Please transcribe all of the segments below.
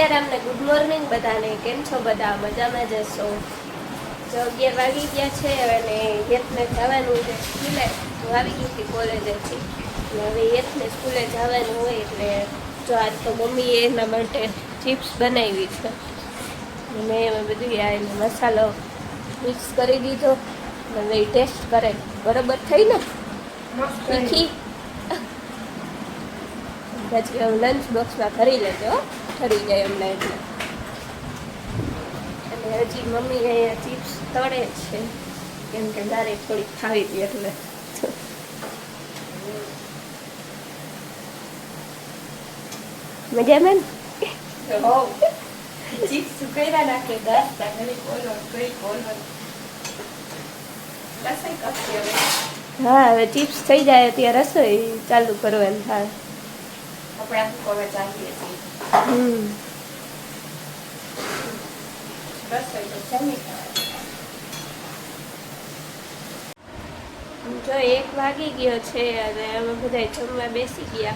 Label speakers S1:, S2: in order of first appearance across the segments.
S1: સિયારામ અમને good morning બધાને. કેમ છો બધા? મજામાં જશો જો અગિયાર વાગી ગયા છે અને યથને જવાનું છે સ્કૂલે. હું આવી ગઈ હતી કોલેજેથી હવે યથને સ્કૂલે જવાનું હોય એટલે જો આજ તો મમ્મીએ એના માટે ચિપ્સ બનાવી છે. મેં એમાં બધું આ એનો મસાલો મિક્સ કરી દીધો. અને હવે ટેસ્ટ કરે. બરોબર થઈ ને? તીખી? પછી હું લંચ બોક્સમાં ભરી લેજો હો. ઠરી જાય એમને એટલે એટલે હજી મમ્મી અહીંયા ચિપ્સ તળે છે. કેમ કે મારે થોડીક ખાવી હતી એટલે. મજા ને
S2: ચિપ્સ સુકાયરા નાખે દસ ઘડી કોલો કઈ કોલો. હવે.
S1: હા હવે ચિપ્સ થઈ જાય ત્યાં રસોઈ ચાલુ કરવાની થાય.
S2: આપણે આખું કોવે ચાલીએ છીએ.
S1: જો એક વાગી ગયો છે અને અમે બધા જમવા બેસી ગયા.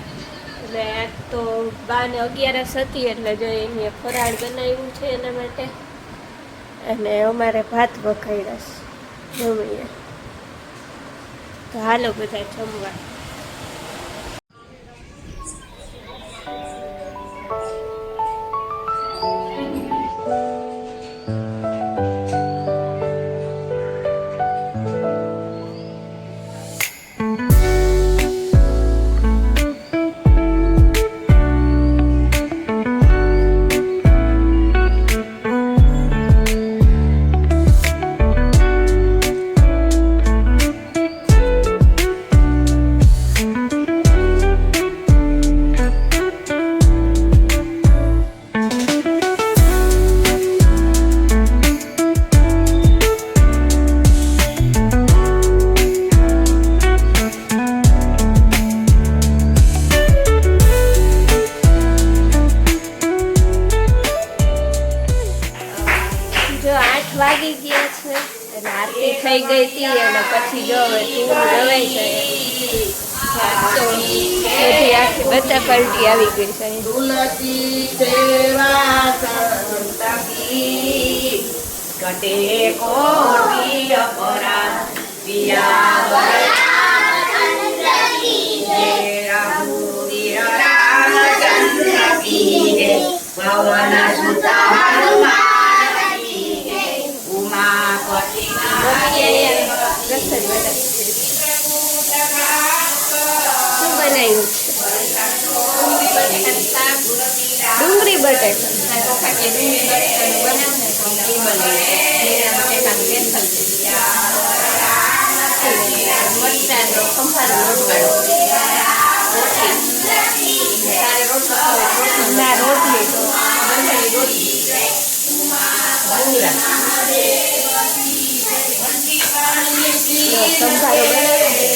S1: અને આજ તો બાને અગિયારસ હતી એટલે જો એને ફરાળ બનાવ્યું છે એના માટે. અને અમારે ભાત વખાઈ જમીએ. તો હાલો બધા જમવા. થઈ ગઈ હતી અને પછી જો હવે તું રવાઈ જાય તો બધી આખી બધા પલટી આવી ગઈ છે.
S2: સંતકી કટે અપરાધ. પિયા પવન સુત હનુમાન કી જય. ઉમાપતિ
S1: મમ્મી અહીંયા રસોઈ બનાવી શું બનાવ્યું છે બટેટા ના રોટલી જો સંભારો બનાવ્યો ને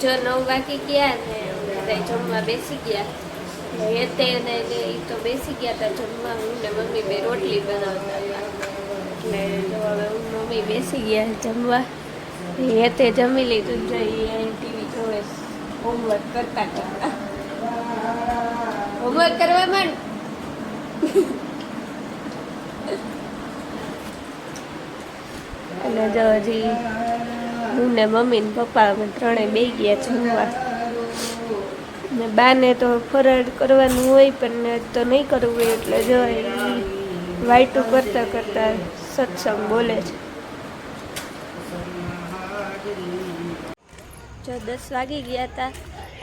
S1: જો નવ વાગી ગયા ને બધા જમવા બેસી ગયા. એ તે ને એ તો બેસી ગયા હતા જમવા. હું ને મમ્મી બે રોટલી બનાવતા એટલે જો હવે હું મમ્મી બેસી ગયા જમવા. એ તે જમી લીધું જઈ ટીવી જોવે હોમવર્ક કરતા કરતા. હોમવર્ક કરવા માંડ. અને જો હજી હું ને મમ્મી ને પપ્પા અમે ત્રણેય બે ગયા જમવા. ને બાને તો ફરાળ કરવાનું હોય, પણ તો નહીં કરવું હોય એટલે જો વાઈટું કરતા કરતા સત્સંગ બોલે છે. જો દસ વાગી ગયા હતા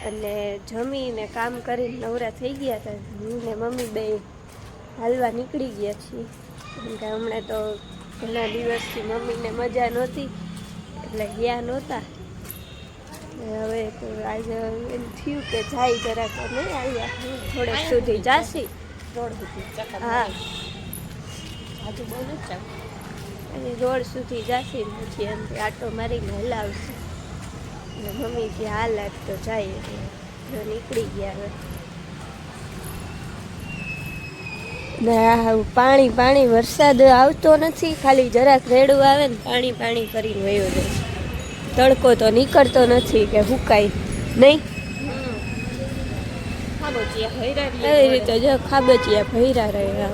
S1: અને જમીને કામ કરીને નવરા થઈ ગયા હતા હું ને મમ્મી બે હાલવા નીકળી ગયા છીએ. કેમ કે હમણાં તો ઘણા દિવસથી મમ્મીને મજા નહોતી. એટલે ગયા નહોતા. હવે તો આજે એમ થયું કે જાય જરાક અમે આવ્યા થોડેક સુધી જાશી. રોડ સુધી હા.
S2: આજુ બોલું જ
S1: અને રોડ સુધી જાશી પછી એમ આટો મારીને હલાવશે. અને મમ્મી કે હાલ આજ તો જાય એટલે જો નીકળી ગયા હવે. ને પાણી પાણી વરસાદ આવતો નથી ખાલી જરાક રેડું આવે ને પાણી પાણી કરીને વયો જાય. તડકો તો નીકળતો નથી કે હુકાય નહીં.
S2: ખાબોચિયા ભૈરા
S1: એ રીતે જો ખાબોચિયા ભૈરા રહ્યા.